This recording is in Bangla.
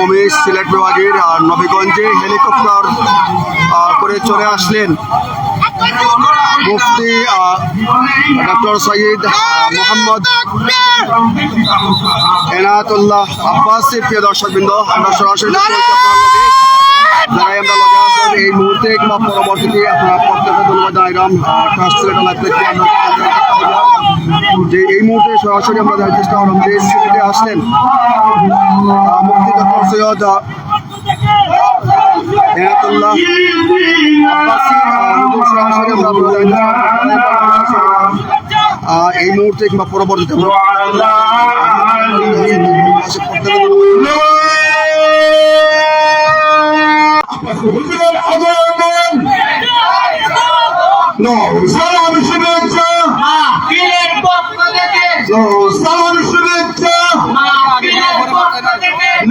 জন্মভূমি সিলেট বিভাগের নবীগঞ্জে হেলিকপ্টার করে চলে আসলেন। মুফতি ডক্টর সঈদ মোহাম্মদ এনায়তুল্লাহ আব্বাসি, প্রিয় দর্শকবৃন্দ, আমরা সরাসরি এই মুহূর্তে কিংবা পরবর্তীতে আপনারা প্রত্যেকে ধন্যবাদ জানাইলাম ট্রাস্ট সিলেট লাইফ থেকে আমরা যে এই মুহূর্তে সরাসরি আমরা চেষ্টা করলাম যে সিলেটে আসলেন ডক্টর সৈয়দ। আহ, এই মুহূর্তে কিংবা পরবর্তীতে আগমন